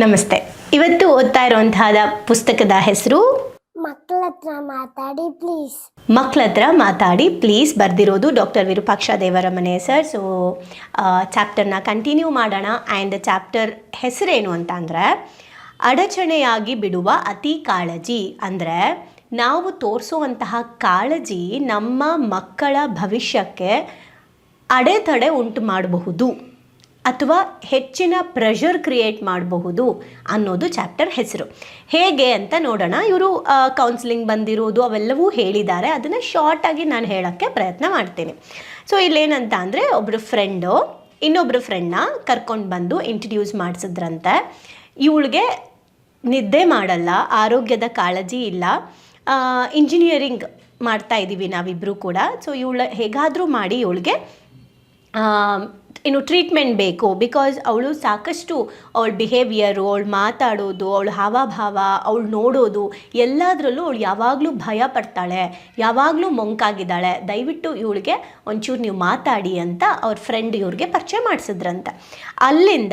ನಮಸ್ತೆ. ಇವತ್ತು ಓದ್ತಾ ಇರುವಂತಹ ಪುಸ್ತಕದ ಹೆಸರು? ಮಕ್ಕಳತ್ರ ಮಾತಾಡಿ ಪ್ಲೀಸ್ ಮಕ್ಕಳತ್ರ ಮಾತಾಡಿ please ಬರೆದಿರೋದು doctor Virupaksha Devaramane sir so ಚಾಪ್ಟರ್ನ continue ಮಾಡೋಣ. ಆ್ಯಂಡ್ ಚಾಪ್ಟರ್ ಹೆಸರೇನು ಅಂತ ಅಂದರೆ ಅಡಚಣೆಯಾಗಿ ಬಿಡುವ ಅತಿ ಕಾಳಜಿ. ಅಂದರೆ ನಾವು ತೋರಿಸುವಂತಹ ಕಾಳಜಿ ನಮ್ಮ ಮಕ್ಕಳ ಭವಿಷ್ಯಕ್ಕೆ ಅಡೆತಡೆ ಉಂಟು ಮಾಡಬಹುದು. ಅಥವಾ ಹೆಚ್ಚಿನ ಪ್ರೆಷರ್ ಕ್ರಿಯೇಟ್ ಮಾಡಬಹುದು ಅನ್ನೋದು ಚಾಪ್ಟರ್ ಹೆಸರು. ಹೇಗೆ ಅಂತ ನೋಡೋಣ. ಇವರು ಕೌನ್ಸಿಲಿಂಗ್ ಬಂದಿರೋದು ಅವೆಲ್ಲವೂ ಹೇಳಿದ್ದಾರೆ. ಅದನ್ನು ಶಾರ್ಟಾಗಿ ನಾನು ಹೇಳೋಕ್ಕೆ ಪ್ರಯತ್ನ ಮಾಡ್ತೀನಿ. ಸೊ ಇಲ್ಲೇನಂತ ಅಂದರೆ ಒಬ್ಬರು ಫ್ರೆಂಡು ಇನ್ನೊಬ್ಬರು ಫ್ರೆಂಡ್ನ ಕರ್ಕೊಂಡು ಬಂದು ಇಂಟ್ರಡ್ಯೂಸ್ ಮಾಡಿಸಿದ್ರಂತೆ. ಇವಳಿಗೆ ನಿದ್ದೆ ಮಾಡಲ್ಲ, ಆರೋಗ್ಯದ ಕಾಳಜಿ ಇಲ್ಲ. ಇಂಜಿನಿಯರಿಂಗ್ ಮಾಡ್ತಾ ಇದ್ದೀವಿ ನಾವಿಬ್ಬರೂ ಕೂಡ. ಸೊ ಇವಳು ಹೇಗಾದರೂ ಮಾಡಿ ಇವಳಿಗೆ ಏನು ಟ್ರೀಟ್ಮೆಂಟ್ ಬೇಕು. ಬಿಕಾಸ್ ಅವಳು ಸಾಕಷ್ಟು ಅವಳ ಬಿಹೇವಿಯರು ಅವಳು ಮಾತಾಡೋದು, ಅವಳ ಹಾವಭಾವ, ಅವಳು ನೋಡೋದು, ಎಲ್ಲದರಲ್ಲೂ ಅವಳು ಯಾವಾಗಲೂ ಭಯ ಪಡ್ತಾಳೆ. ಯಾವಾಗಲೂ ಮೊಂಕಾಗಿದ್ದಾಳೆ. ದಯವಿಟ್ಟು ಇವಳಿಗೆ ಒಂಚೂರು ನೀವು ಮಾತಾಡಿ ಅಂತ ಅವ್ರ ಫ್ರೆಂಡ್ ಇವ್ರಿಗೆ ಪರಿಚಯ ಮಾಡಿಸಿದ್ರಂತೆ. ಅಲ್ಲಿಂದ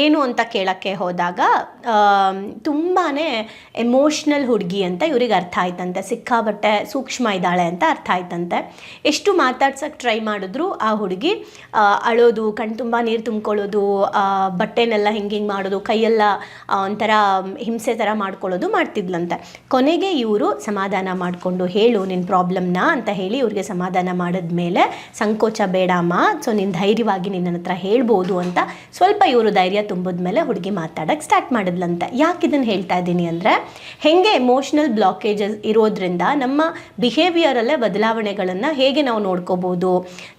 ಏನು ಅಂತ ಕೇಳೋಕ್ಕೆ ಹೋದಾಗ ತುಂಬಾ ಎಮೋಷ್ನಲ್ ಹುಡುಗಿ ಅಂತ ಇವ್ರಿಗೆ ಅರ್ಥ ಆಯ್ತಂತೆ. ಸಿಕ್ಕಾಬಟ್ಟೆ ಸೂಕ್ಷ್ಮ ಇದ್ದಾಳೆ ಅಂತ ಅರ್ಥ ಆಯ್ತಂತೆ. ಎಷ್ಟು ಮಾತಾಡ್ಸೋಕ್ಕೆ ಟ್ರೈ ಮಾಡಿದ್ರು ಆ ಹುಡುಗಿ ಅಳೋದು, ಕಣ್ ತುಂಬ ನೀರು ತುಂಬ್ಕೊಳ್ಳೋದು ಬಟ್ಟೆನೆಲ್ಲ ಹಿಂಗೆ ಹಿಂಗೆ ಮಾಡೋದು, ಕೈಯೆಲ್ಲ ಒಂಥರ ಹಿಂಸೆ ಥರ ಮಾಡ್ಕೊಳ್ಳೋದು ಮಾಡ್ತಿದ್ಲಂತೆ. ಕೊನೆಗೆ ಇವರು ಸಮಾಧಾನ ಮಾಡಿಕೊಂಡು, ಹೇಳು ನಿನ್ನ ಪ್ರಾಬ್ಲಮ್ನ ಅಂತ ಹೇಳಿ ಇವ್ರಿಗೆ ಸಮಾಧಾನ ಮಾಡಿದ ಮೇಲೆ ಸಂಕೋಚ ಬೇಡಮ್ಮ, ಸೊ ನೀನು ಧೈರ್ಯವಾಗಿ ನಿನ್ನ ಹತ್ರ ಹೇಳ್ಬೋದು ಅಂತ ಸ್ವಲ್ಪ ಇವರು ಧೈರ್ಯ ತುಂಬಿದ್ಮೇಲೆ ಹುಡುಗಿ ಮಾತಾಡೋಕ್ಕೆ ಸ್ಟಾರ್ಟ್ ಮಾಡಿದ್ಲಂತೆ. ಯಾಕೆ ಇದನ್ನು ಹೇಳ್ತಾ ಇದ್ದೀನಿ ಅಂದರೆ, ಹೆಂಗೆ ಎಮೋಷ್ನಲ್ ಬ್ಲಾಕೇಜಸ್ ಇರೋದ್ರಿಂದ ನಮ್ಮ ಬಿಹೇವಿಯರಲ್ಲೇ ಬದಲಾವಣೆಗಳನ್ನು ಹೇಗೆ ನಾವು ನೋಡ್ಕೋಬೋದು?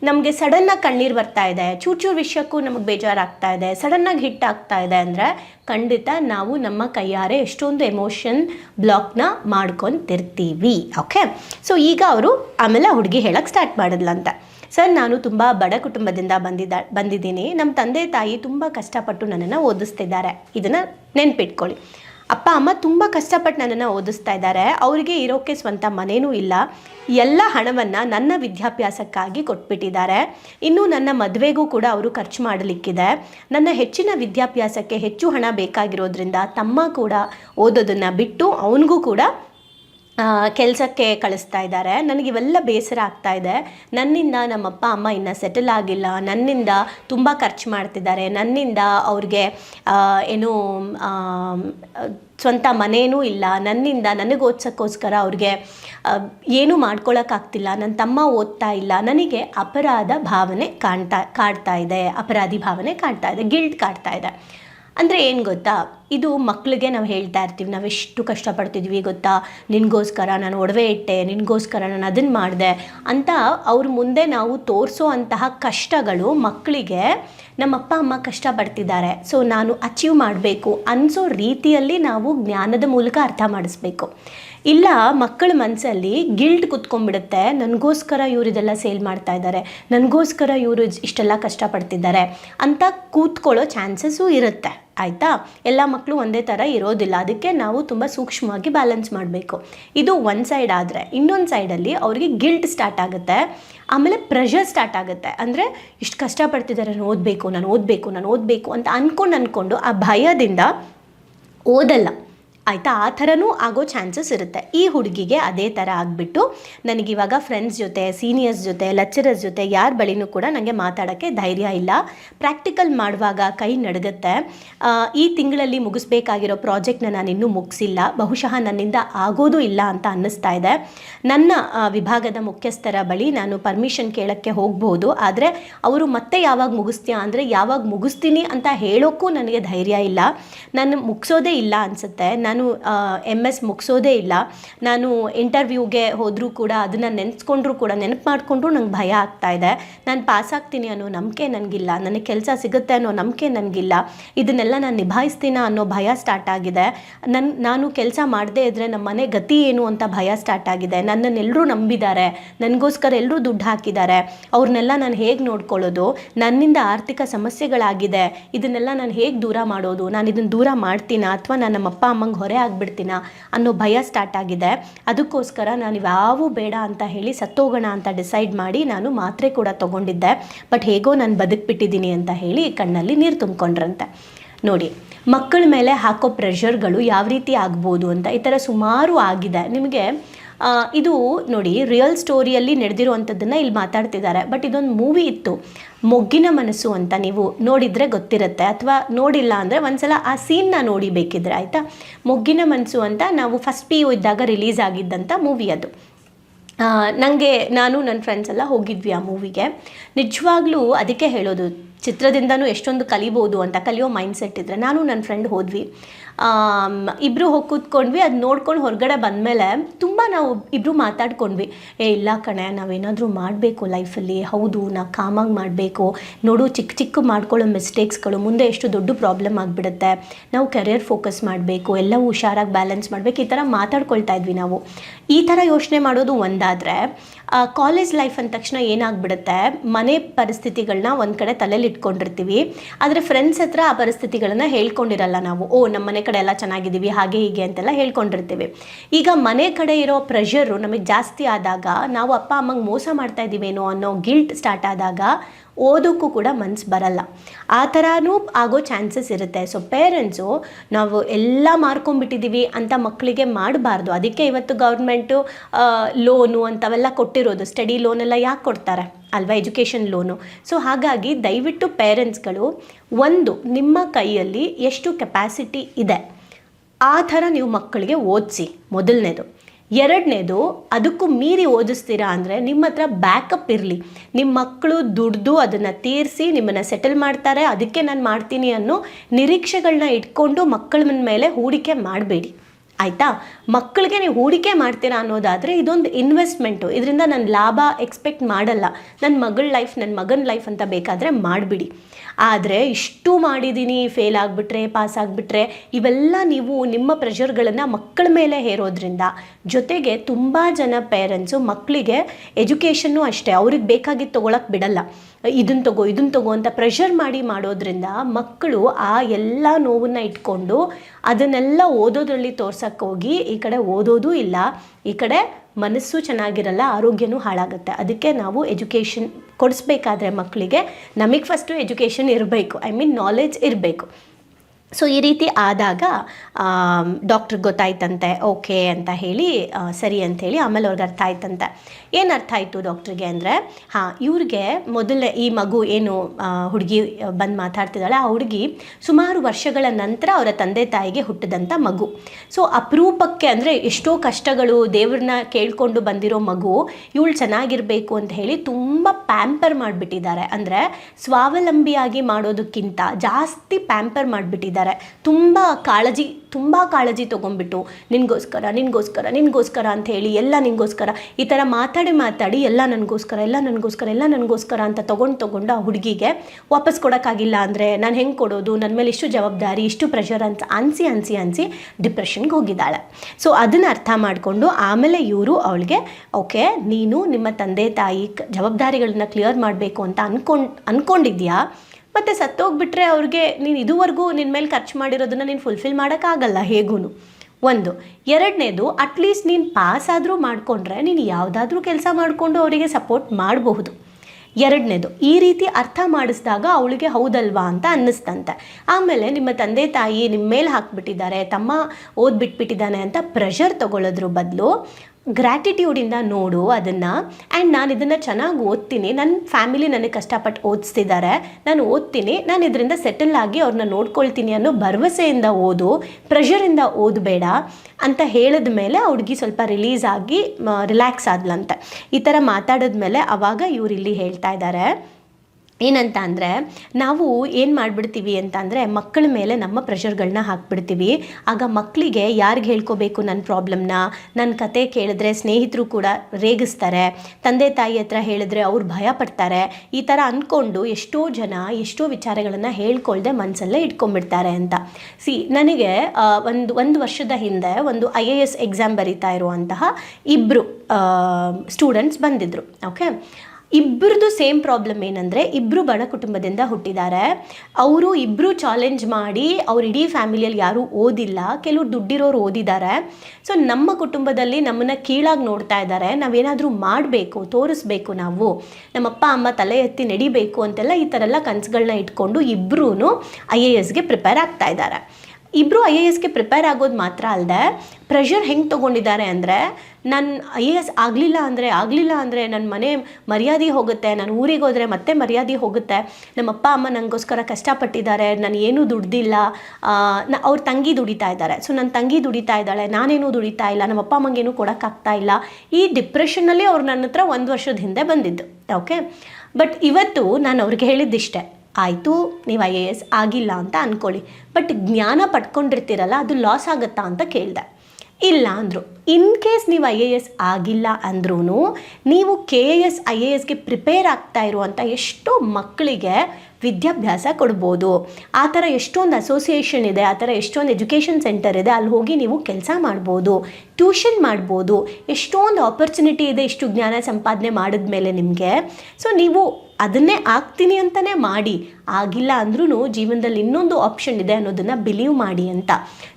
ನಮಗೆ ಸಡನ್ನಾಗಿ ಕಣ್ಣೀರು ಬರ್ತಾ ಇದೆ, ಚೂರು ವಿಷಯಕ್ಕೂ ನಮಗೆ ಬೇಜಾರಾಗ್ತಾ ಇದೆ ಸಡನ್ನಾಗಿ ಹಿಟ್ ಆಗ್ತಾ ಇದೆ ಅಂದರೆ ಖಂಡಿತ ನಾವು ನಮ್ಮ ಕೈಯಾರೆ ಎಷ್ಟೊಂದು ಎಮೋಷನ್ ಬ್ಲಾಕ್ನ ಮಾಡ್ಕೊತಿರ್ತೀವಿ ಓಕೆ ಸೊ ಈಗ ಅವರು ಆಮೇಲೆ ಹುಡುಗಿ ಹೇಳಕ್ಕೆ ಸ್ಟಾರ್ಟ್ ಮಾಡಿದ್ಲಂತ. ಸರ್ ನಾನು ತುಂಬ ಬಡ ಕುಟುಂಬದಿಂದ ಬಂದಿದ್ದ ಬಂದಿದ್ದೀನಿ. ನಮ್ಮ ತಂದೆ ತಾಯಿ ತುಂಬ ಕಷ್ಟಪಟ್ಟು ನನ್ನನ್ನು ಓದಿಸ್ತಿದ್ದಾರೆ. ಇದನ್ನು ನೆನ್ಪಿಟ್ಕೊಳ್ಳಿ. ಅಪ್ಪ, ಅಮ್ಮ ತುಂಬ ಕಷ್ಟಪಟ್ಟು ನನ್ನನ್ನು ಓದಿಸ್ತಾ ಇದ್ದಾರೆ. ಅವರಿಗೆ ಇರೋಕ್ಕೆ ಸ್ವಂತ ಮನೇನೂ ಇಲ್ಲ. ಎಲ್ಲ ಹಣವನ್ನು ನನ್ನ ವಿದ್ಯಾಭ್ಯಾಸಕ್ಕಾಗಿ ಕೊಟ್ಬಿಟ್ಟಿದ್ದಾರೆ. ಇನ್ನು ನನ್ನ ಮದುವೆಗೂ ಕೂಡ ಅವರು ಖರ್ಚು ಮಾಡಲಿಕ್ಕಿದೆ. ನನ್ನ ಹೆಚ್ಚಿನ ವಿದ್ಯಾಭ್ಯಾಸಕ್ಕೆ ಹೆಚ್ಚು ಹಣ ಬೇಕಾಗಿರೋದ್ರಿಂದ ತಮ್ಮ ಕೂಡ ಓದೋದನ್ನು ಬಿಟ್ಟು ಅವನಿಗೂ ಕೂಡ ಕೆಲಸಕ್ಕೆ ಕಳಿಸ್ತಾ ಇದ್ದಾರೆ. ನನಗೆ ಇವೆಲ್ಲ ಬೇಸರ ಆಗ್ತಾ ಇದೆ. ನನ್ನಿಂದ ನಮ್ಮ ಅಪ್ಪ ಅಮ್ಮ ಇನ್ನು ಸೆಟಲ್ ಆಗಿಲ್ಲ. ನನ್ನಿಂದ ತುಂಬ ಖರ್ಚು ಮಾಡ್ತಿದ್ದಾರೆ. ನನ್ನಿಂದ ಅವ್ರಿಗೆ ಏನು ಸ್ವಂತ ಮನೆಯೂ ಇಲ್ಲ. ನನ್ನಿಂದ ನನಗೆ ಓದ್ಸೋಕ್ಕೋಸ್ಕರ ಅವ್ರಿಗೆ ಏನೂ ಮಾಡ್ಕೊಳ್ಳೋಕ್ಕಾಗ್ತಿಲ್ಲ ನನ್ನ ತಮ್ಮ ಓದ್ತಾ ಇಲ್ಲ. ನನಗೆ ಅಪರಾಧ ಭಾವನೆ ಕಾಣ್ತಾ, ಕಾಡ್ತಾ ಇದೆ. ಅಪರಾಧಿ ಭಾವನೆ ಕಾಣ್ತಾ ಇದೆ. ಗಿಲ್ಟ್ ಕಾಡ್ತಾ ಇದೆ. ಅಂದರೆ ಏನು ಗೊತ್ತಾ? ಇದು ಮಕ್ಕಳಿಗೆ ನಾವು ಹೇಳ್ತಾ ಇರ್ತೀವಿ, ನಾವು ಎಷ್ಟು ಕಷ್ಟಪಡ್ತಿದ್ವಿ ಗೊತ್ತಾ? ನಿನಗೋಸ್ಕರ ನಾನು ಒಡವೆ ಇಟ್ಟೆ, ನಿನಗೋಸ್ಕರ ನಾನು ಅದನ್ನು ಮಾಡಿದೆ ಅಂತ ಅವ್ರ ಮುಂದೆ ನಾವು ತೋರಿಸೋ ಅಂತಹ ಕಷ್ಟಗಳು ಮಕ್ಕಳಿಗೆ ನಮ್ಮ ಅಪ್ಪ, ಅಮ್ಮ ಕಷ್ಟಪಡ್ತಿದ್ದಾರೆ. ಸೊ ನಾನು ಅಚೀವ್ ಮಾಡಬೇಕು ಅನ್ಸೋ ರೀತಿಯಲ್ಲಿ ನಾವು ಜ್ಞಾನದ ಮೂಲಕ ಅರ್ಥ ಮಾಡಿಸ್ಬೇಕು. ಇಲ್ಲ, ಮಕ್ಕಳ ಮನಸ್ಸಲ್ಲಿ ಗಿಲ್ಟ್ ಕುತ್ಕೊಂಡ್ಬಿಡುತ್ತೆ. ನನಗೋಸ್ಕರ ಇವರು ಇದೆಲ್ಲ ಸೇಲ್ ಮಾಡ್ತಾ ಇದ್ದಾರೆ. ನನಗೋಸ್ಕರ ಇವರು ಇಷ್ಟೆಲ್ಲ ಕಷ್ಟಪಡ್ತಿದ್ದಾರೆ ಅಂತ ಕೂತ್ಕೊಳ್ಳೋ ಚಾನ್ಸಸ್ಸು ಇರುತ್ತೆ. ಆಯಿತಾ? ಎಲ್ಲ ಮಕ್ಕಳು ಒಂದೇ ಥರ ಇರೋದಿಲ್ಲ. ಅದಕ್ಕೆ ನಾವು ತುಂಬ ಸೂಕ್ಷ್ಮವಾಗಿ ಬ್ಯಾಲೆನ್ಸ್ ಮಾಡಬೇಕು. ಇದು ಒಂದು ಸೈಡ್ ಆದರೆ ಇನ್ನೊಂದು ಸೈಡಲ್ಲಿ ಅವರಿಗೆ ಗಿಲ್ಟ್ ಸ್ಟಾರ್ಟ್ ಆಗುತ್ತೆ. ಆಮೇಲೆ ಪ್ರೆಷರ್ ಸ್ಟಾರ್ಟ್ ಆಗುತ್ತೆ. ಅಂದರೆ ಇಷ್ಟು ಕಷ್ಟಪಡ್ತಿದ್ದಾರೆ, ನಾನು ಓದಬೇಕು ನಾನು ಓದಬೇಕು ನಾನು ಓದಬೇಕು ಅಂತ ಅಂದ್ಕೊಂಡು ಅಂದ್ಕೊಂಡು ಆ ಭಯದಿಂದ ಓದಲ್ಲ. ಆಯಿತಾ? ಆ ಥರನೂ ಆಗೋ ಚಾನ್ಸಸ್ ಇರುತ್ತೆ. ಈ ಹುಡುಗಿಗೆ ಅದೇ ಥರ ಆಗಿಬಿಟ್ಟು ನನಗಿವಾಗ ಫ್ರೆಂಡ್ಸ್ ಜೊತೆ ಸೀನಿಯರ್ಸ್ ಜೊತೆ ಲೆಕ್ಚರರ್ಸ್ ಜೊತೆ ಯಾರ ಬಳಿನೂ ಕೂಡ ನನಗೆ ಮಾತಾಡೋಕ್ಕೆ ಧೈರ್ಯ ಇಲ್ಲ. ಪ್ರಾಕ್ಟಿಕಲ್ ಮಾಡುವಾಗ ಕೈ ನಡಗುತ್ತೆ. ಈ ತಿಂಗಳಲ್ಲಿ ಮುಗಿಸ್ಬೇಕಾಗಿರೋ ಪ್ರಾಜೆಕ್ಟ್ನ ನಾನು ಇನ್ನೂ ಮುಗಿಸಿಲ್ಲ. ಬಹುಶಃ ನನ್ನಿಂದ ಆಗೋದು ಇಲ್ಲ ಅಂತ ಅನ್ನಿಸ್ತಾ ಇದೆ. ನನ್ನ ವಿಭಾಗದ ಮುಖ್ಯಸ್ಥರ ಬಳಿ ನಾನು ಪರ್ಮಿಷನ್ ಕೇಳೋಕ್ಕೆ ಹೋಗ್ಬೋದು. ಆದರೆ ಅವರು ಮತ್ತೆ ಯಾವಾಗ ಮುಗಿಸ್ತೀಯಾ ಅಂದರೆ ಯಾವಾಗ ಮುಗಿಸ್ತೀನಿ ಅಂತ ಹೇಳೋಕ್ಕೂ ನನಗೆ ಧೈರ್ಯ ಇಲ್ಲ. ನಾನು ಮುಗಿಸೋದೇ ಇಲ್ಲ ಅನಿಸುತ್ತೆ. ನಾನು ಎಂ ಎಸ್ ಮುಗಿಸೋದೇ ಇಲ್ಲ. ನಾನು ಇಂಟರ್ವ್ಯೂಗೆ ಹೋದರೂ ಕೂಡ ಅದನ್ನು ನೆನೆಸ್ಕೊಂಡ್ರೂ ಕೂಡ ನೆನಪು ಮಾಡಿಕೊಂಡ್ರು ನಂಗೆ ಭಯ ಆಗ್ತಾ ಇದೆ. ನಾನು ಪಾಸ್ ಆಗ್ತೀನಿ ಅನ್ನೋ ನಂಬಿಕೆ ನನಗಿಲ್ಲ ನನಗೆ ಕೆಲಸ ಸಿಗುತ್ತೆ ಅನ್ನೋ ನಂಬಿಕೆ ನನಗಿಲ್ಲ ಇದನ್ನೆಲ್ಲ ನಾನು ನಿಭಾಯಿಸ್ತೀನ ಅನ್ನೋ ಭಯ ಸ್ಟಾರ್ಟ್ ಆಗಿದೆ. ನನ್ನ ನಾನು ಕೆಲಸ ಮಾಡದೇ ಇದ್ದರೆ ನಮ್ಮ ಮನೆ ಗತಿ ಏನು ಅಂತ ಭಯ ಸ್ಟಾರ್ಟ್ ಆಗಿದೆ. ನನ್ನನ್ನೆಲ್ಲರೂ ನಂಬಿದ್ದಾರೆ. ನನಗೋಸ್ಕರ ಎಲ್ಲರೂ ದುಡ್ಡು ಹಾಕಿದ್ದಾರೆ. ಅವ್ರನ್ನೆಲ್ಲ ನಾನು ಹೇಗೆ ನೋಡ್ಕೊಳ್ಳೋದು? ನನ್ನಿಂದ ಆರ್ಥಿಕ ಸಮಸ್ಯೆಗಳಾಗಿದೆ. ಇದನ್ನೆಲ್ಲ ನಾನು ಹೇಗೆ ದೂರ ಮಾಡೋದು? ನಾನು ಇದನ್ನು ದೂರ ಮಾಡ್ತೀನ? ಅಥವಾ ನಾನು ನಮ್ಮ ಅಪ್ಪ ಅಮ್ಮಂಗೆ ಹೊರೆ ಆಗಿಬಿಡ್ತೀನ ಅನ್ನೋ ಭಯ ಸ್ಟಾರ್ಟ್ ಆಗಿದೆ. ಅದಕ್ಕೋಸ್ಕರ ನಾನು ಯಾವೂ ಬೇಡ ಅಂತ ಹೇಳಿ ಸತ್ತೋಗೋಣ ಅಂತ ಡಿಸೈಡ್ ಮಾಡಿ ನಾನು ಮಾತ್ರೆ ಕೂಡ ತೊಗೊಂಡಿದ್ದೆ. ಬಟ್ ಹೇಗೋ ನಾನು ಬದುಕ್ಬಿಟ್ಟಿದ್ದೀನಿ ಅಂತ ಹೇಳಿ ಕಣ್ಣಲ್ಲಿ ನೀರು ತುಂಬಿಕೊಂಡ್ರಂತೆ. ನೋಡಿ, ಮಕ್ಕಳ ಮೇಲೆ ಹಾಕೋ ಪ್ರೆಷರ್ಗಳು ಯಾವ ರೀತಿ ಆಗ್ಬೋದು ಅಂತ ಈ ಥರ ಸುಮಾರು ಆಗಿದೆ. ನಿಮಗೆ ಇದು ನೋಡಿ ರಿಯಲ್ ಸ್ಟೋರಿಯಲ್ಲಿ ನಡೆದಿರುವಂಥದ್ದನ್ನು ಇಲ್ಲಿ ಮಾತಾಡ್ತಿದ್ದಾರೆ. ಬಟ್ ಇದೊಂದು ಮೂವಿ ಇತ್ತು. ಮೊಗ್ಗಿನ ಮನಸ್ಸು ಅಂತ ನೀವು ನೋಡಿದರೆ ಗೊತ್ತಿರುತ್ತೆ. ಅಥವಾ ನೋಡಿಲ್ಲ ಅಂದರೆ ಒಂದ್ಸಲ ಆ ಸೀನ್ನ ನೋಡಿ ಬೇಕಿದ್ರೆ, ಆಯಿತಾ? ಮೊಗ್ಗಿನ ಮನಸ್ಸು ಅಂತ ನಾವು ಫಸ್ಟ್ ಪಿ ಯು ಇದ್ದಾಗ ರಿಲೀಸ್ ಆಗಿದ್ದಂಥ ಮೂವಿ ಅದು. ನನಗೆ ನಾನು ನನ್ನ ಫ್ರೆಂಡ್ಸ್ ಎಲ್ಲ ಹೋಗಿದ್ವಿ ಆ ಮೂವಿಗೆ ನಿಜವಾಗ್ಲೂ ಅದಕ್ಕೆ ಹೇಳೋದು, ಚಿತ್ರದಿಂದನೂ ಎಷ್ಟೊಂದು ಕಲಿಬೋದು ಅಂತ, ಕಲಿಯೋ ಮೈಂಡ್ ಸೆಟ್ ಇದ್ದರೆ ನಾನು ನನ್ನ ಫ್ರೆಂಡ್ ಹೋದ್ವಿ. ಇಬ್ಬರು ಹೋಗಿ ಕೂತ್ಕೊಂಡ್ವಿ ಅದು ನೋಡ್ಕೊಂಡು ಹೊರಗಡೆ ಬಂದಮೇಲೆ ತುಂಬ ನಾವು ಇಬ್ಬರು ಮಾತಾಡ್ಕೊಂಡ್ವಿ. ಏ, ಇಲ್ಲ ಕಣೆ, ನಾವೇನಾದರೂ ಮಾಡಬೇಕು ಲೈಫಲ್ಲಿ. ಹೌದು, ನಾವು ಕಾಮಾಗಿ ಮಾಡಬೇಕು. ನೋಡು ಚಿಕ್ಕ ಚಿಕ್ಕ ಮಾಡ್ಕೊಳ್ಳೋ ಮಿಸ್ಟೇಕ್ಸ್ಗಳು, ಮುಂದೆ ಎಷ್ಟು ದೊಡ್ಡ ಪ್ರಾಬ್ಲಮ್ ಆಗಿಬಿಡುತ್ತೆ. ನಾವು ಕೆರಿಯರ್ ಫೋಕಸ್ ಮಾಡಬೇಕು ಎಲ್ಲ ಹುಷಾರಾಗಿ ಬ್ಯಾಲೆನ್ಸ್ ಮಾಡಬೇಕು, ಈ ಥರ ಮಾತಾಡ್ಕೊಳ್ತಾ ಇದ್ವಿ ನಾವು. ಈ ಥರ ಯೋಚನೆ ಮಾಡೋದು ಒಂದಾದರೆ ಕಾಲೇಜ್ ಲೈಫ್ ಅಂದ ತಕ್ಷಣ ಏನಾಗ್ಬಿಡುತ್ತೆ? ಮನೆ ಪರಿಸ್ಥಿತಿಗಳನ್ನ ಒಂದು ಕಡೆ ತಲೆಯಲ್ಲಿ ಇಟ್ಕೊಂಡಿರ್ತೀವಿ ಆದರೆ ಫ್ರೆಂಡ್ಸ್ ಹತ್ರ ಆ ಪರಿಸ್ಥಿತಿಗಳನ್ನ ಹೇಳ್ಕೊಂಡಿರಲ್ಲ ನಾವು. ಓ ನಮ್ಮ ಮನೆ ಕಡೆ ಎಲ್ಲ ಚೆನ್ನಾಗಿದ್ದೀವಿ, ಹಾಗೆ ಹೀಗೆ ಅಂತೆಲ್ಲ ಹೇಳ್ಕೊಂಡಿರ್ತೀವಿ. ಈಗ ಮನೆ ಕಡೆ ಇರೋ ಪ್ರೆಷರು ನಮಗೆ ಜಾಸ್ತಿ ಆದಾಗ ನಾವು ಅಪ್ಪ, ಅಮ್ಮಂಗೆ ಮೋಸ ಮಾಡ್ತಾ ಇದ್ದೀವೇನೋ ಅನ್ನೋ ಗಿಲ್ಟ್ ಸ್ಟಾರ್ಟ್ ಆದಾಗ ಓದೋಕ್ಕೂ ಕೂಡ ಮನ್ಸು ಬರಲ್ಲ. ಆ ಥರನೂ ಆಗೋ ಚಾನ್ಸಸ್ ಇರುತ್ತೆ. ಸೊ ಪೇರೆಂಟ್ಸು ನಾವು ಎಲ್ಲ ಮಾರ್ಕೊಂಡ್ಬಿಟ್ಟಿದ್ದೀವಿ ಅಂತ ಮಕ್ಕಳಿಗೆ ಮಾಡಬಾರ್ದು. ಅದಕ್ಕೆ ಇವತ್ತು ಗೌರ್ಮೆಂಟು ಲೋನು ಅಂತವೆಲ್ಲ ಕೊಟ್ಟಿರೋದು. ಸ್ಟಡಿ ಲೋನೆಲ್ಲ ಯಾಕೆ ಕೊಡ್ತಾರೆ? ಅಲ್ವಾ? ಎಜುಕೇಷನ್ ಲೋನು ಸೊ ಹಾಗಾಗಿ ದಯವಿಟ್ಟು ಪೇರೆಂಟ್ಸ್ಗಳು ಒಂದು, ನಿಮ್ಮ ಕೈಯಲ್ಲಿ ಎಷ್ಟು ಕೆಪಾಸಿಟಿ ಇದೆ? ಆ ಥರ ನೀವು ಮಕ್ಕಳಿಗೆ ಓದಿಸಿ. ಮೊದಲನೇದು. ಎರಡನೇದು ಅದಕ್ಕೂ ಮೀರಿ ಓದಿಸ್ತೀರಾ ಅಂದರೆ ನಿಮ್ಮ ಹತ್ರ ಬ್ಯಾಕಪ್ ಇರಲಿ. ನಿಮ್ಮ ಮಕ್ಕಳು ದುಡ್ದು ಅದನ್ನು ತೀರಿಸಿ ನಿಮ್ಮನ್ನು ಸೆಟಲ್ ಮಾಡ್ತಾರೆ, ಅದಕ್ಕೆ ನಾನು ಮಾಡ್ತೀನಿ ಅನ್ನೋ ನಿರೀಕ್ಷೆಗಳನ್ನ ಇಟ್ಕೊಂಡು ಮಕ್ಕಳ ಮೇಲೆ ಹೂಡಿಕೆ ಮಾಡಬೇಡಿ. ಆಯಿತಾ? ಮಕ್ಕಳಿಗೆ ನೀವು ಹೂಡಿಕೆ ಮಾಡ್ತೀರಾ ಅನ್ನೋದಾದರೆ ಇದೊಂದು ಇನ್ವೆಸ್ಟ್ಮೆಂಟು ಇದರಿಂದ ನಾನು ಲಾಭ ಎಕ್ಸ್ಪೆಕ್ಟ್ ಮಾಡಲ್ಲ. ನನ್ನ ಮಗಳ ಲೈಫ್ ನನ್ನ ಮಗನ ಲೈಫ್ ಅಂತ ಬೇಕಾದರೆ ಮಾಡಿಬಿಡಿ. ಆದರೆ ಇಷ್ಟು ಮಾಡಿದ್ದೀನಿ ಫೇಲ್ ಆಗಿಬಿಟ್ರೆ ಪಾಸ್ ಆಗಿಬಿಟ್ರೆ, ಇವೆಲ್ಲ ನೀವು ನಿಮ್ಮ ಪ್ರೆಷರ್ಗಳನ್ನು ಮಕ್ಕಳ ಮೇಲೆ ಹೇರೋದ್ರಿಂದ ಜೊತೆಗೆ ತುಂಬ ಜನ ಪೇರೆಂಟ್ಸು ಮಕ್ಕಳಿಗೆ ಎಜುಕೇಷನ್ನು ಅಷ್ಟೇ, ಅವ್ರಿಗೆ ಬೇಕಾಗಿದ್ದು ತೊಗೊಳಕ್ಕೆ ಬಿಡಲ್ಲ. ಇದನ್ನು ತಗೋ ಇದನ್ನು ತಗೋ ಅಂತ ಪ್ರೆಷರ್ ಮಾಡಿ ಮಾಡೋದ್ರಿಂದ ಮಕ್ಕಳು ಆ ಎಲ್ಲ ನೋವನ್ನು ಇಟ್ಕೊಂಡು ಅದನ್ನೆಲ್ಲ ಓದೋದ್ರಲ್ಲಿ ತೋರ್ಸಕ್ಕೆ ಹೋಗಿ ಈ ಕಡೆ ಓದೋದು ಇಲ್ಲ. ಈ ಕಡೆ ಮನಸ್ಸು ಚೆನ್ನಾಗಿರಲ್ಲ, ಆರೋಗ್ಯನೂ ಹಾಳಾಗುತ್ತೆ. ಅದಕ್ಕೆ ನಾವು ಎಜುಕೇಷನ್ ಕೊಡಿಸ್ಬೇಕಾದ್ರೆ ಮಕ್ಕಳಿಗೆ ನಮಗೆ ಫಸ್ಟು ಎಜುಕೇಷನ್ ಇರಬೇಕು. ಐ ಮೀನ್ ನಾಲೆಜ್ ಇರಬೇಕು. ಸೊ ಈ ರೀತಿ ಆದಾಗ ಡಾಕ್ಟ್ರಿಗೆ ಗೊತ್ತಾಯ್ತಂತೆ ಓಕೆ ಅಂತ ಹೇಳಿ ಸರಿ ಅಂತ ಹೇಳಿ ಆಮೇಲೆ ಅವ್ರಿಗೆ ಅರ್ಥ ಆಯ್ತಂತೆ. ಏನು ಅರ್ಥ ಆಯಿತು ಡಾಕ್ಟ್ರಿಗೆ ಅಂದರೆ, ಹಾಂ, ಇವ್ರಿಗೆ ಮೊದಲನೇ ಈ ಮಗು ಏನು ಹುಡುಗಿ ಬಂದು ಮಾತಾಡ್ತಿದ್ದಾಳೆ, ಆ ಹುಡುಗಿ ಸುಮಾರು ವರ್ಷಗಳ ನಂತರ ಅವರ ತಂದೆ ತಾಯಿಗೆ ಹುಟ್ಟಿದಂಥ ಮಗು. ಸೊ ಅಪರೂಪಕ್ಕೆ ಅಂದರೆ ಎಷ್ಟೋ ಕಷ್ಟಗಳು ದೇವ್ರನ್ನ ಕೇಳಿಕೊಂಡು ಬಂದಿರೋ ಮಗು, ಇವಳು ಚೆನ್ನಾಗಿರಬೇಕು ಅಂತ ಹೇಳಿ ತುಂಬ ಪ್ಯಾಂಪರ್ ಮಾಡಿಬಿಟ್ಟಿದ್ದಾರೆ. ಅಂದರೆ ಸ್ವಾವಲಂಬಿಯಾಗಿ ಮಾಡೋದಕ್ಕಿಂತ ಜಾಸ್ತಿ ಪ್ಯಾಂಪರ್ ಮಾಡಿಬಿಟ್ಟಿದ್ದಾರೆ. ತುಂಬ ಕಾಳಜಿ ತುಂಬ ಕಾಳಜಿ ತೊಗೊಂಡ್ಬಿಟ್ಟು ನಿನಗೋಸ್ಕರ ನಿನಗೋಸ್ಕರ ನಿನಗೋಸ್ಕರ ಅಂತ ಹೇಳಿ ಎಲ್ಲ ನಿನಗೋಸ್ಕರ ಈ ಥರ ಮಾತಾಡಿ ಮಾತಾಡಿ ಎಲ್ಲ ನನಗೋಸ್ಕರ ಎಲ್ಲ ನನಗೋಸ್ಕರ ಎಲ್ಲ ನನಗೋಸ್ಕರ ಅಂತ ತೊಗೊಂಡು ತೊಗೊಂಡು ಆ ಹುಡುಗಿಗೆ ವಾಪಸ್ ಕೊಡೋಕ್ಕಾಗಿಲ್ಲ ಅಂದರೆ ನಾನು ಹೆಂಗೆ ಕೊಡೋದು? ನನ್ನ ಮೇಲೆ ಇಷ್ಟು ಜವಾಬ್ದಾರಿ, ಇಷ್ಟು ಪ್ರೆಷರ್ ಅಂತ ಅನಿಸಿ ಅನಿಸಿ ಅನಿಸಿ ಡಿಪ್ರೆಷನ್ಗೆ ಹೋಗಿದ್ದಾಳೆ. ಸೊ ಅದನ್ನು ಅರ್ಥ ಮಾಡಿಕೊಂಡು ಆಮೇಲೆ ಇವರು ಅವಳಿಗೆ, ಓಕೆ, ನೀನು ನಿಮ್ಮ ತಂದೆ ತಾಯಿ ಜವಾಬ್ದಾರಿಗಳನ್ನ ಕ್ಲಿಯರ್ ಮಾಡಬೇಕು ಅಂತ ಅನ್ಕೊಂಡು, ಅನ್ಕೊಂಡಿದ್ಯಾ? ಮತ್ತು ಸತ್ತೋಗ್ಬಿಟ್ರೆ ಅವ್ರಿಗೆ ನೀನು ಇದುವರೆಗೂ ನಿನ್ನ ಮೇಲೆ ಖರ್ಚು ಮಾಡಿರೋದನ್ನ ನೀನು ಫುಲ್ಫಿಲ್ ಮಾಡೋಕ್ಕಾಗಲ್ಲ ಹೇಗೂ ಒಂದು, ಎರಡನೇದು ಅಟ್ಲೀಸ್ಟ್ ನೀನು ಪಾಸ್ ಆದರೂ ಮಾಡಿಕೊಂಡ್ರೆ ನೀನು ಯಾವುದಾದ್ರೂ ಕೆಲಸ ಮಾಡಿಕೊಂಡು ಅವರಿಗೆ ಸಪೋರ್ಟ್ ಮಾಡಬಹುದು. ಎರಡನೇದು, ಈ ರೀತಿ ಅರ್ಥ ಮಾಡಿಸಿದಾಗ ಅವಳಿಗೆ ಹೌದಲ್ವಾ ಅಂತ ಅನ್ನಿಸ್ತಂತೆ. ಆಮೇಲೆ ನಿಮ್ಮ ತಂದೆ ತಾಯಿ ನಿಮ್ಮ ಮೇಲೆ ಹಾಕ್ಬಿಟ್ಟಿದ್ದಾರೆ, ತಮ್ಮ ಓದ್ಬಿಟ್ಬಿಟ್ಟಿದ್ದಾನೆ ಅಂತ ಪ್ರೆಷರ್ ತಗೊಳ್ಳೋದ್ರ ಬದಲು ಗ್ರ್ಯಾಟಿಟ್ಯೂಡಿಂದ ನೋಡು ಅದನ್ನು. ಆ್ಯಂಡ್ ನಾನು ಇದನ್ನು ಚೆನ್ನಾಗಿ ಓದ್ತೀನಿ. ನನ್ನ ಫ್ಯಾಮಿಲಿ ನನಗೆ ಕಷ್ಟಪಟ್ಟು ಓದಿಸ್ತಿದ್ದಾರೆ ನಾನು ಓದ್ತೀನಿ. ನಾನು ಇದರಿಂದ ಸೆಟಲ್ ಆಗಿ ಅವ್ರನ್ನ ನೋಡ್ಕೊಳ್ತೀನಿ ಅನ್ನೋ ಭರವಸೆಯಿಂದ ಓದು. ಪ್ರೆಷರಿಂದ ಓದಬೇಡ ಅಂತ ಹೇಳಿದ ಮೇಲೆ ಆ ಹುಡುಗಿ ಸ್ವಲ್ಪ ರಿಲೀಸ್ ಆಗಿ ರಿಲ್ಯಾಕ್ಸ್ ಆದ್ಲಂತೆ. ಈ ಥರ ಮಾತಾಡಿದ್ಮೇಲೆ ಅವಾಗ ಇವರು ಇಲ್ಲಿ ಹೇಳ್ತಾ ಇದ್ದಾರೆ ಏನಂತ ಅಂದರೆ, ನಾವು ಏನು ಮಾಡಿಬಿಡ್ತೀವಿ ಅಂತ ಅಂದರೆ, ಮಕ್ಕಳ ಮೇಲೆ ನಮ್ಮ ಪ್ರೆಷರ್ಗಳನ್ನ ಹಾಕ್ಬಿಡ್ತೀವಿ. ಆಗ ಮಕ್ಕಳಿಗೆ ಯಾರಿಗೆ ಹೇಳ್ಕೋಬೇಕು ನನ್ನ ಪ್ರಾಬ್ಲಮ್ನ ನನ್ನ ಕತೆ ಕೇಳಿದ್ರೆ ಸ್ನೇಹಿತರು ಕೂಡ ರೇಗಿಸ್ತಾರೆ. ತಂದೆ ತಾಯಿ ಹತ್ರ ಹೇಳಿದ್ರೆ ಅವ್ರು ಭಯ ಪಡ್ತಾರೆ. ಈ ಥರ ಅಂದ್ಕೊಂಡು ಎಷ್ಟೋ ಜನ ಎಷ್ಟೋ ವಿಚಾರಗಳನ್ನು ಹೇಳ್ಕೊಳ್ದೆ ಮನಸ್ಸಲ್ಲೇ ಇಟ್ಕೊಂಡ್ಬಿಡ್ತಾರೆ ಅಂತ. ಸಿ ನನಗೆ ಒಂದು ಒಂದು ವರ್ಷದ ಹಿಂದೆ ಒಂದು ಐ ಎ ಎಸ್ ಎಕ್ಸಾಮ್ ಬರೀತಾ ಇರುವಂತಹ ಇಬ್ಬರು ಸ್ಟೂಡೆಂಟ್ಸ್ ಬಂದಿದ್ದರು ಓಕೆ ಇಬ್ಬರದು ಸೇಮ್ ಪ್ರಾಬ್ಲಮ್ ಏನಂದರೆ ಇಬ್ಬರು ಬಡ ಕುಟುಂಬದಿಂದ ಹುಟ್ಟಿದ್ದಾರೆ ಅವರು ಇಬ್ಬರು ಚಾಲೆಂಜ್ ಮಾಡಿ ಅವ್ರ ಇಡೀ ಫ್ಯಾಮಿಲಿಯಲ್ಲಿ ಯಾರೂ ಓದಿಲ್ಲ, ಕೆಲವ್ರು ದುಡ್ಡಿರೋರು ಓದಿದ್ದಾರೆ ಸೊ ನಮ್ಮ ಕುಟುಂಬದಲ್ಲಿ ನಮ್ಮನ್ನು ಕೀಳಾಗಿ ನೋಡ್ತಾ ಇದ್ದಾರೆ ನಾವೇನಾದರೂ ಮಾಡಬೇಕು, ತೋರಿಸ್ಬೇಕು ನಾವು. ನಮ್ಮಪ್ಪ, ಅಮ್ಮ ತಲೆ ಎತ್ತಿ ನಡಿಬೇಕು ಅಂತೆಲ್ಲ ಈ ಥರ ಎಲ್ಲ ಕನಸುಗಳನ್ನ ಇಟ್ಕೊಂಡು ಇಬ್ಬರೂ ಐ ಎ ಎಸ್ಗೆ ಪ್ರಿಪೇರ್ ಆಗ್ತಾ ಇದ್ದಾರೆ ಇಬ್ಬರು ಐ ಎ ಎಸ್ಗೆ ಪ್ರಿಪೇರ್ ಆಗೋದು ಮಾತ್ರ ಅಲ್ಲದೆ ಪ್ರೆಷರ್ ಹೆಂಗೆ ತೊಗೊಂಡಿದ್ದಾರೆ ಅಂದರೆ ನನ್ನ ಐ ಎ ಎಸ್ ಆಗಲಿಲ್ಲ ಅಂದರೆ ಆಗಲಿಲ್ಲ ಅಂದರೆ ನನ್ನ ಮನೆ ಮರ್ಯಾದೆ ಹೋಗುತ್ತೆ, ನಾನು ಊರಿಗೆ ಹೋದರೆ ಮತ್ತೆ ಮರ್ಯಾದೆ ಹೋಗುತ್ತೆ. ನಮ್ಮ ಅಪ್ಪ, ಅಮ್ಮ ನನಗೋಸ್ಕರ ಕಷ್ಟಪಟ್ಟಿದ್ದಾರೆ, ನಾನು ಏನೂ ದುಡ್ದಿಲ್ಲ ನ, ಅವ್ರ ತಂಗಿ ದುಡಿತಾ ಇದ್ದಾರೆ. ಸೊ ನನ್ನ ತಂಗಿ ದುಡಿತಾ ಇದ್ದಾಳೆ, ನಾನೇನು ದುಡಿತಾ ಇಲ್ಲ, ನಮ್ಮ ಅಪ್ಪ, ಅಮ್ಮಂಗೇನು ಕೊಡೋಕ್ಕಾಗ್ತಾ ಇಲ್ಲ. ಈ ಡಿಪ್ರೆಷನ್ನಲ್ಲಿ ಅವ್ರು ನನ್ನ ಹತ್ರ ಒಂದು ವರ್ಷದ ಹಿಂದೆ ಬಂದಿದ್ದು ಓಕೆ ಬಟ್ ಇವತ್ತು ನಾನು ಅವ್ರಿಗೆ ಹೇಳಿದ್ದಿಷ್ಟೇ ಆಯಿತು, ನೀವು ಐ ಎ ಎಸ್ ಆಗಿಲ್ಲ ಅಂತ ಅಂದ್ಕೊಳ್ಳಿ ಬಟ್ ಜ್ಞಾನ ಪಡ್ಕೊಂಡಿರ್ತೀರಲ್ಲ, ಅದು ಲಾಸ್ ಆಗುತ್ತಾ ಅಂತ ಕೇಳಿದೆ. ಇಲ್ಲ ಅಂದರು. ಇನ್ ಕೇಸ್ ನೀವು ಐ ಎ ಎಸ್ ಆಗಿಲ್ಲ ಅಂದ್ರೂ ನೀವು K A S I A ಎಸ್ಗೆ ಪ್ರಿಪೇರ್ ಆಗ್ತಾ ಇರುವಂಥ ಎಷ್ಟೋ ಮಕ್ಕಳಿಗೆ ವಿದ್ಯಾಭ್ಯಾಸ ಕೊಡ್ಬೋದು. ಆ ಥರ ಎಷ್ಟೊಂದು ಅಸೋಸಿಯೇಷನ್ ಇದೆ, ಆ ಥರ ಎಷ್ಟೊಂದು ಎಜುಕೇಷನ್ ಸೆಂಟರ್ ಇದೆ, ಅಲ್ಲಿ ಹೋಗಿ ನೀವು ಕೆಲಸ ಮಾಡ್ಬೋದು ಟ್ಯೂಷನ್ ಮಾಡ್ಬೋದು. ಎಷ್ಟೊಂದು ಆಪರ್ಚುನಿಟಿ ಇದೆ ಇಷ್ಟು ಜ್ಞಾನ ಸಂಪಾದನೆ ಮಾಡಿದ್ಮೇಲೆ ನಿಮಗೆ. ಸೊ ನೀವು ಅದನ್ನೇ ಆಗ್ತೀನಿ ಅಂತಲೇ ಮಾಡಿ. ಆಗಿಲ್ಲ ಅಂದ್ರೂ ಜೀವನದಲ್ಲಿ ಇನ್ನೊಂದು ಆಪ್ಷನ್ ಇದೆ ಅನ್ನೋದನ್ನು ಬಿಲೀವ್ ಮಾಡಿ ಅಂತ.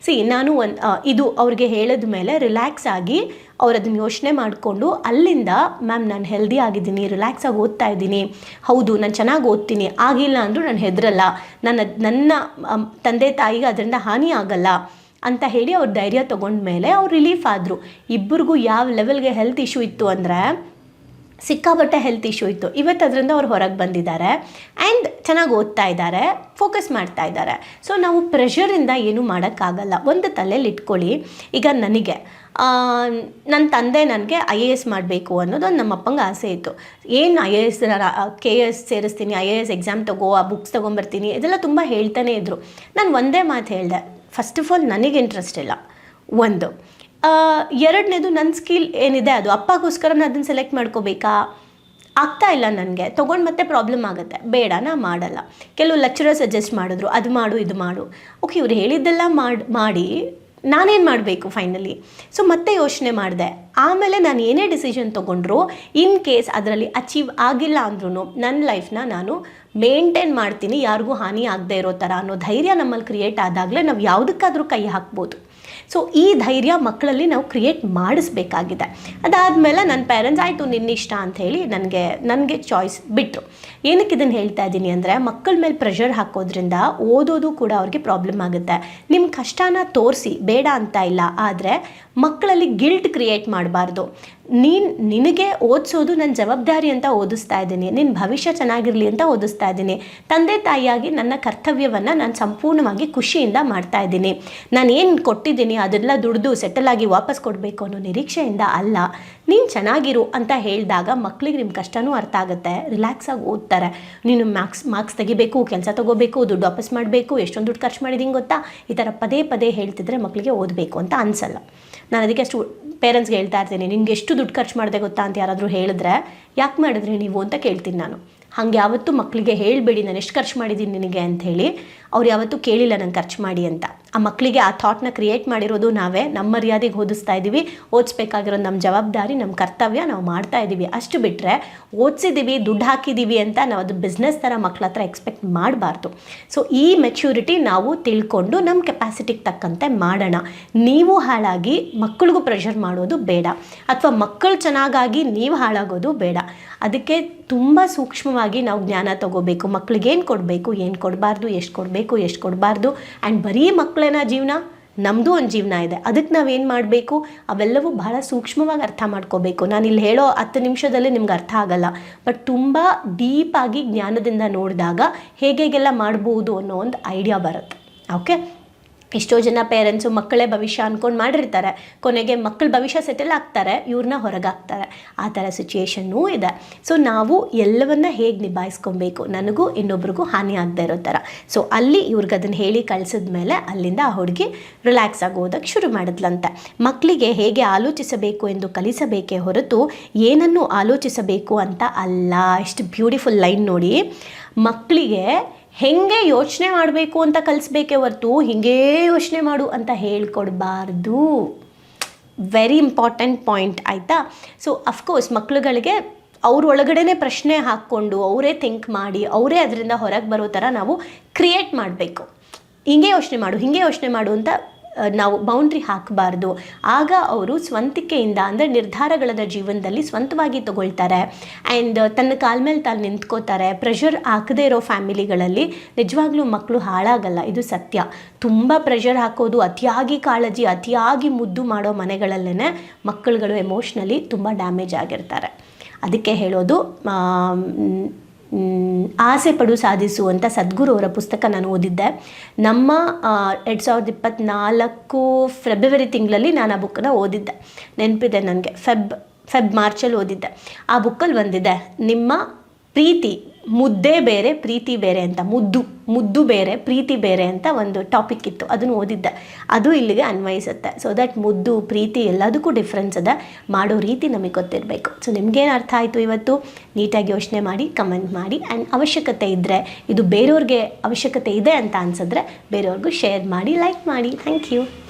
ಸಿ ನಾನು ಒಂದು ಇದು ಅವ್ರಿಗೆ ಹೇಳಿದ ಮೇಲೆ ರಿಲ್ಯಾಕ್ಸ್ ಆಗಿ ಅವ್ರು ಅದನ್ನು ಯೋಚನೆ ಮಾಡಿಕೊಂಡು ಅಲ್ಲಿಂದ, ಮ್ಯಾಮ್, ನಾನು ಹೆಲ್ದಿ ಆಗಿದ್ದೀನಿ ರಿಲ್ಯಾಕ್ಸ್ ಆಗಿ ಓದ್ತಾ ಇದ್ದೀನಿ. ಹೌದು, ನಾನು ಚೆನ್ನಾಗಿ ಓದ್ತೀನಿ. ಆಗಿಲ್ಲ ಅಂದರೂ ನಾನು ಹೆದರಲ್ಲ. ನನ್ನ ನನ್ನ ತಂದೆ ತಾಯಿಗೆ ಅದರಿಂದ ಹಾನಿ ಆಗಲ್ಲ. ಅಂತ ಹೇಳಿ ಅವ್ರ ಧೈರ್ಯ ತೊಗೊಂಡ್ಮೇಲೆ ಅವ್ರು ರಿಲೀಫ್ ಆದರು. ಇಬ್ಬರಿಗೂ ಯಾವ ಲೆವೆಲ್ಗೆ ಹೆಲ್ತ್ ಇಶ್ಯೂ ಇತ್ತು ಅಂದರೆ ಸಿಕ್ಕಾಪಟ್ಟೆ ಹೆಲ್ತ್ ಇಶ್ಯೂ ಇತ್ತು. ಇವತ್ತು ಅದರಿಂದ ಅವ್ರು ಹೊರಗೆ ಬಂದಿದ್ದಾರೆ. ಆ್ಯಂಡ್ ಚೆನ್ನಾಗಿ ಓದ್ತಾ ಇದ್ದಾರೆ ಫೋಕಸ್ ಮಾಡ್ತಾ ಇದ್ದಾರೆ. ಸೊ ನಾವು ಪ್ರೆಷರಿಂದ ಏನೂ ಮಾಡೋಕ್ಕಾಗಲ್ಲ. ಒಂದು ತಲೆಯಲ್ಲಿ ಇಟ್ಕೊಳ್ಳಿ. ಈಗ ನನಗೆ ನನ್ನ ತಂದೆ ನನಗೆ ಐ ಎ ಎಸ್ ಮಾಡಬೇಕು ಅನ್ನೋದೊಂದು ನಮ್ಮ ಅಪ್ಪಂಗೆ ಆಸೆ ಇತ್ತು. ಏನು I A S K A S ಸೇರಿಸ್ತೀನಿ I A S exam ತಗೋ, ಆ ಬುಕ್ಸ್ ತೊಗೊಂಬರ್ತೀನಿ, ಇದೆಲ್ಲ ತುಂಬ ಹೇಳ್ತಾನೆ ಇದ್ದರು ನಾನು ಒಂದೇ ಮಾತು ಹೇಳಿದೆ. ಫಸ್ಟ್ ಆಫ್ ಆಲ್ ನನಗೆ ಇಂಟ್ರೆಸ್ಟ್ ಇಲ್ಲ. ಒಂದು ಎರಡನೇದು ನನ್ನ ಸ್ಕಿಲ್ ಏನಿದೆ ಅದು? ಅಪ್ಪಗೋಸ್ಕರ ನಾನು ಅದನ್ನು ಸೆಲೆಕ್ಟ್ ಮಾಡ್ಕೋಬೇಕಾ? ಆಗ್ತಾ ಇಲ್ಲ ನನಗೆ. ತೊಗೊಂಡು ಮತ್ತೆ ಪ್ರಾಬ್ಲಮ್ ಆಗುತ್ತೆ. ಬೇಡ ನಾ ಮಾಡಲ್ಲ. ಕೆಲವು ಲೆಕ್ಚರರ್ ಸಜೆಸ್ಟ್ ಮಾಡಿದ್ರು, ಅದು ಮಾಡು, ಇದು ಮಾಡು. ಓಕೆ ಇವ್ರು ಹೇಳಿದ್ದೆಲ್ಲ ಮಾಡಿ ಮಾಡಿ ನಾನೇನು ಮಾಡಬೇಕು ಫೈನಲಿ ಸೊ ಮತ್ತೆ ಯೋಚನೆ ಮಾಡಿದೆ. ಆಮೇಲೆ ನಾನು ಏನೇ ಡಿಸಿಷನ್ ತೊಗೊಂಡ್ರು ಇನ್ ಕೇಸ್ ಅದರಲ್ಲಿ ಅಚೀವ್ ಆಗಿಲ್ಲ ಅಂದ್ರೂ ನನ್ನ ಲೈಫ್ನ ನಾನು ಮೇಂಟೈನ್ ಮಾಡ್ತೀನಿ, ಯಾರಿಗೂ ಹಾನಿ ಆಗದೆ ಇರೋ ಥರ ಅನ್ನೋ ಧೈರ್ಯ ನಮ್ಮಲ್ಲಿ ಕ್ರಿಯೇಟ್ ಆದಾಗಲೇ ನಾವು ಯಾವುದಕ್ಕಾದರೂ ಕೈ ಹಾಕ್ಬೋದು. ಸೊ ಈ ಧೈರ್ಯ ಮಕ್ಕಳಲ್ಲಿ ನಾವು ಕ್ರಿಯೇಟ್ ಮಾಡಿಸ್ಬೇಕಾಗಿದೆ. ಅದಾದಮೇಲೆ ನನ್ನ ಪೇರೆಂಟ್ಸ್ ಆಯಿತು ನಿನ್ನಿಷ್ಟ ಅಂತ ಹೇಳಿ ನನಗೆ ನನಗೆ ಚಾಯ್ಸ್ ಬಿಟ್ಟರು ಏನಕ್ಕೆ ಇದನ್ನು ಹೇಳ್ತಾ ಇದ್ದೀನಿ ಅಂದರೆ, ಮಕ್ಕಳ ಮೇಲೆ ಪ್ರೆಷರ್ ಹಾಕೋದ್ರಿಂದ ಓದೋದು ಕೂಡ ಅವ್ರಿಗೆ ಪ್ರಾಬ್ಲಮ್ ಆಗುತ್ತೆ. ನಿಮ್ಮ ಕಷ್ಟನ ತೋರಿಸಿ, ಬೇಡ ಅಂತ ಇಲ್ಲ, ಆದರೆ ಮಕ್ಕಳಲ್ಲಿ ಗಿಲ್ಟ್ ಕ್ರಿಯೇಟ್ ಮಾಡಬಾರ್ದು. ನೀನು, ನಿನಗೆ ಓದಿಸೋದು ನನ್ನ ಜವಾಬ್ದಾರಿ ಅಂತ ಓದಿಸ್ತಾ ಇದ್ದೀನಿ. ನಿನ್ನ ಭವಿಷ್ಯ ಚೆನ್ನಾಗಿರಲಿ ಅಂತ ಓದಿಸ್ತಾ ಇದ್ದೀನಿ. ತಂದೆ ತಾಯಿಯಾಗಿ ನನ್ನ ಕರ್ತವ್ಯವನ್ನು ನಾನು ಸಂಪೂರ್ಣವಾಗಿ ಖುಷಿಯಿಂದ ಮಾಡ್ತಾ ಇದ್ದೀನಿ. ನಾನು ಏನು ಕೊಟ್ಟಿದ್ದೀನಿ ಅದೆಲ್ಲ ದುಡ್ದು ಸೆಟಲ್ ಆಗಿ ವಾಪಸ್ ಕೊಡಬೇಕು ಅನ್ನೋ ನಿರೀಕ್ಷೆಯಿಂದ ಅಲ್ಲ. ನೀನು ಚೆನ್ನಾಗಿರು ಅಂತ ಹೇಳಿದಾಗ ಮಕ್ಕಳಿಗೆ ನಿಮ್ಮ ಕಷ್ಟನೂ ಅರ್ಥ ಆಗುತ್ತೆ. ರಿಲ್ಯಾಕ್ಸ್ ಆಗಿ ಓದ್ತಾರೆ. ನೀನು ಮ್ಯಾಕ್ಸ್ ಮಾರ್ಕ್ಸ್ ತೆಗಿಬೇಕು, ಕೆಲಸ ತೊಗೋಬೇಕು, ದುಡ್ಡು ವಾಪಸ್ ಮಾಡಬೇಕು, ಎಷ್ಟೊಂದು ದುಡ್ಡು ಖರ್ಚು ಮಾಡಿದ್ದೀನಿ ಗೊತ್ತಾ? ಈ ಥರ ಪದೇ ಪದೇ ಹೇಳ್ತಿದ್ರೆ ಮಕ್ಕಳಿಗೆ ಓದಬೇಕು ಅಂತ ಅನಿಸಲ್ಲ. ನಾನು ಅದಕ್ಕೆ ಅಷ್ಟು ಪೇರೆಂಟ್ಸ್ಗೆ ಹೇಳ್ತಾ ಇರ್ತೀನಿ ನಿಮ್ಗೆ ಎಷ್ಟು ದುಡ್ಡು ಖರ್ಚು ಮಾಡಿದೆ ಗೊತ್ತಾ ಅಂತ ಯಾರಾದರೂ ಹೇಳಿದ್ರೆ ಯಾಕೆ ಮಾಡಿದ್ರಿ ನೀವು ಅಂತ ಕೇಳ್ತೀನಿ ನಾನು. ಹಂಗೆ ಯಾವತ್ತೂ ಮಕ್ಕಳಿಗೆ ಹೇಳಬೇಡಿ, ನಾನು ಎಷ್ಟು ಖರ್ಚು ಮಾಡಿದ್ದೀನಿ ನಿನಗೆ ಅಂತ ಹೇಳಿ. ಅವ್ರು ಯಾವತ್ತೂ ಕೇಳಿಲ್ಲ ನಾನು ಖರ್ಚು ಮಾಡಿ ಅಂತ. ಆ ಮಕ್ಕಳಿಗೆ ಆ ಥಾಟ್ನ ಕ್ರಿಯೇಟ್ ಮಾಡಿರೋದು ನಾವೇ. ನಮ್ಮ ಮರ್ಯಾದೆಗೆ ಓದಿಸ್ತಾ ಇದ್ದೀವಿ ಓದಿಸ್ಬೇಕಾಗಿರೋ ನಮ್ಮ ಜವಾಬ್ದಾರಿ ನಮ್ಮ ಕರ್ತವ್ಯ ನಾವು ಮಾಡ್ತಾ ಇದ್ದೀವಿ ಅಷ್ಟು ಬಿಟ್ಟರೆ ಓದಿಸಿದ್ದೀವಿ ದುಡ್ಡು ಹಾಕಿದ್ದೀವಿ ಅಂತ ನಾವು ಅದು ಬಿಸ್ನೆಸ್ ಥರ ಮಕ್ಕಳ ಹತ್ರ ಎಕ್ಸ್ಪೆಕ್ಟ್ ಮಾಡಬಾರ್ದು. ಸೊ ಈ ಮೆಚ್ಯೂರಿಟಿ ನಾವು ತಿಳ್ಕೊಂಡು ನಮ್ಮ ಕೆಪಾಸಿಟಿಗೆ ತಕ್ಕಂತೆ ಮಾಡೋಣ. ನೀವು ಹಾಳಾಗಿ ಮಕ್ಕಳಿಗೂ ಪ್ರೆಷರ್ ಮಾಡೋದು ಬೇಡ. ಅಥವಾ ಮಕ್ಕಳು ಚೆನ್ನಾಗಾಗಿ ನೀವು ಹಾಳಾಗೋದು ಬೇಡ. ಅದಕ್ಕೆ ತುಂಬ ಸೂಕ್ಷ್ಮವಾಗಿ ನಾವು ಜ್ಞಾನ ತಗೋಬೇಕು. ಮಕ್ಕಳಿಗೆ ಏನು ಕೊಡಬೇಕು, ಏನು ಕೊಡಬಾರ್ದು, ಎಷ್ಟು ಕೊಡಬೇಕು, ಎಷ್ಟು ಕೊಡಬಾರ್ದು. ಆ್ಯಂಡ್ ಬರೀ ಮಕ್ಕಳೇನ ಜೀವನ? ನಮ್ಮದು ಒಂದು ಜೀವನ ಇದೆ. ಅದಕ್ಕೆ ನಾವೇನು ಮಾಡಬೇಕು? ಅವೆಲ್ಲವೂ ಬಹಳ ಸೂಕ್ಷ್ಮವಾಗಿ ಅರ್ಥ ಮಾಡ್ಕೋಬೇಕು. ನಾನು ಇಲ್ಲಿ ಹೇಳೋ ಹತ್ತು ನಿಮಿಷದಲ್ಲಿ ನಿಮ್ಗೆ ಅರ್ಥ ಆಗಲ್ಲ. ಬಟ್ ತುಂಬ ಡೀಪಾಗಿ ಜ್ಞಾನದಿಂದ ನೋಡಿದಾಗ ಹೇಗೆಲ್ಲ ಮಾಡ್ಬೋದು ಅನ್ನೋ ಒಂದು ಐಡಿಯಾ ಬರುತ್ತೆ. ಓಕೆ ಎಷ್ಟೋ ಜನ ಪೇರೆಂಟ್ಸು ಮಕ್ಕಳೇ ಭವಿಷ್ಯ ಅಂದ್ಕೊಂಡು ಮಾಡಿರ್ತಾರೆ. ಕೊನೆಗೆ ಮಕ್ಕಳ ಭವಿಷ್ಯ ಸೆಟಲ್ ಆಗ್ತಾರೆ ಇವ್ರನ್ನ ಹೊರಗಾಕ್ತಾರೆ. ಆ ಥರ ಸಿಚುಯೇಷನ್ನೂ ಇದೆ. ಸೊ ನಾವು ಎಲ್ಲವನ್ನ ಹೇಗೆ ನಿಭಾಯಿಸ್ಕೊಬೇಕು? ನನಗೂ ಇನ್ನೊಬ್ರಿಗೂ ಹಾನಿ ಆಗದೆ ಇರೋ ಥರ. ಸೊ ಅಲ್ಲಿ ಇವ್ರಿಗೆ ಅದನ್ನು ಹೇಳಿ ಕಳಿಸಿದ ಮೇಲೆ ಅಲ್ಲಿಂದ ಆ ಹುಡುಗಿ ರಿಲ್ಯಾಕ್ಸ್ ಆಗೋದಕ್ಕೆ ಶುರು ಮಾಡಿದ್ಲಂತೆ. ಮಕ್ಕಳಿಗೆ ಹೇಗೆ ಆಲೋಚಿಸಬೇಕು ಎಂದು ಕಲಿಸಬೇಕೇ ಹೊರತು ಏನನ್ನು ಆಲೋಚಿಸಬೇಕು ಅಂತ ಅಲ್ಲ. ಇಷ್ಟು ಬ್ಯೂಟಿಫುಲ್ ಲೈನ್ ನೋಡಿ. ಮಕ್ಕಳಿಗೆ ಹೆಂಗೆ ಯೋಚನೆ ಮಾಡಬೇಕು ಅಂತ ಕಲಿಸ್ಬೇಕೇ ಹೊರತು ಹಿಂಗೇ ಯೋಚನೆ ಮಾಡು ಅಂತ ಹೇಳ್ಕೊಡ್ಬಾರ್ದು. ವೆರಿ ಇಂಪಾರ್ಟೆಂಟ್ ಪಾಯಿಂಟ್ ಆಯಿತಾ? ಸೊ ಅಫ್ಕೋರ್ಸ್ ಮಕ್ಕಳುಗಳಿಗೆ ಅವ್ರ ಒಳಗಡೆನೇ ಪ್ರಶ್ನೆ ಹಾಕ್ಕೊಂಡು, ಅವರೇ ಥಿಂಕ್ ಮಾಡಿ, ಅವರೇ ಅದರಿಂದ ಹೊರಗೆ ಬರೋ ಥರ ನಾವು ಕ್ರಿಯೇಟ್ ಮಾಡಬೇಕು. ಹಿಂಗೆ ಯೋಚನೆ ಮಾಡು, ಹಿಂಗೆ ಯೋಚನೆ ಮಾಡು ಅಂತ ನಾವು ಬೌಂಡ್ರಿ ಹಾಕಬಾರ್ದು. ಆಗ ಅವರು ಸ್ವಂತಿಕೆಯಿಂದ, ಅಂದರೆ ನಿರ್ಧಾರಗಳದ ಜೀವನದಲ್ಲಿ ಸ್ವಂತವಾಗಿ ತಗೊಳ್ತಾರೆ. ಆ್ಯಂಡ್ ತನ್ನ ಕಾಲ ಮೇಲೆ ತಾನು ನಿಂತ್ಕೋತಾರೆ. ಪ್ರೆಷರ್ ಹಾಕದೇ ಇರೋ ಫ್ಯಾಮಿಲಿಗಳಲ್ಲಿ ನಿಜವಾಗ್ಲೂ ಮಕ್ಕಳು ಹಾಳಾಗಲ್ಲ. ಇದು ಸತ್ಯ. ತುಂಬ ಪ್ರೆಷರ್ ಹಾಕೋದು, ಅತಿಯಾಗಿ ಕಾಳಜಿ, ಅತಿಯಾಗಿ ಮುದ್ದು ಮಾಡೋ ಮನೆಗಳಲ್ಲೇ ಮಕ್ಕಳುಗಳು ಎಮೋಷ್ನಲಿ ತುಂಬ ಡ್ಯಾಮೇಜ್ ಆಗಿರ್ತಾರೆ. ಅದಕ್ಕೆ ಹೇಳೋದು ಆಸೆ ಪಡು ಸಾಧಿಸು ಅಂತ ಸದ್ಗುರು ಅವರ ಪುಸ್ತಕ ನಾನು ಓದಿದ್ದೆ. ನಮ್ಮ ಎರಡು ಸಾವಿರದ ಇಪ್ಪತ್ತ್ನಾಲ್ಕು ಫೆಬ್ರವರಿ ತಿಂಗಳಲ್ಲಿ ನಾನು ಆ ಬುಕ್ಕನ್ನ ಓದಿದ್ದೆ. ನೆನಪಿದೆ ನನಗೆ. ಫೆಬ್ ಫೆಬ್ ಮಾರ್ಚಲ್ಲಿ ಓದಿದ್ದೆ. ಆ ಬುಕ್ಕಲ್ಲಿ ಬಂದಿದೆ, ನಿಮ್ಮ ಪ್ರೀತಿ. ಮುದ್ದೆ ಬೇರೆ, ಪ್ರೀತಿ ಬೇರೆ ಅಂತ, ಮುದ್ದು ಮುದ್ದು ಬೇರೆ, ಪ್ರೀತಿ ಬೇರೆ ಅಂತ ಒಂದು ಟಾಪಿಕ್ ಇತ್ತು. ಅದನ್ನು ಓದಿದ್ದೆ. ಅದು ಇಲ್ಲಿಗೆ ಅನ್ವಯಿಸುತ್ತೆ. ಸೊ ದಟ್ ಮುದ್ದು, ಪ್ರೀತಿ ಎಲ್ಲದಕ್ಕೂ ಡಿಫ್ರೆನ್ಸ್ ಅದ. ಮಾಡೋ ರೀತಿ ನಮಗೆ ಗೊತ್ತಿರಬೇಕು. ಸೊ ನಿಮ್ಗೇನು ಅರ್ಥ ಆಯಿತು ಇವತ್ತು? ನೀಟಾಗಿ ಯೋಚನೆ ಮಾಡಿ ಕಮೆಂಟ್ ಮಾಡಿ. ಆ್ಯಂಡ್ ಅವಶ್ಯಕತೆ ಇದ್ದರೆ ಇದು ಬೇರೆಯವ್ರಿಗೆ ಅವಶ್ಯಕತೆ ಇದೆ ಅಂತ ಅನ್ಸಿದ್ರೆ, ಬೇರೆಯವ್ರಿಗೂ ಶೇರ್ ಮಾಡಿ ಲೈಕ್ ಮಾಡಿ. Thank you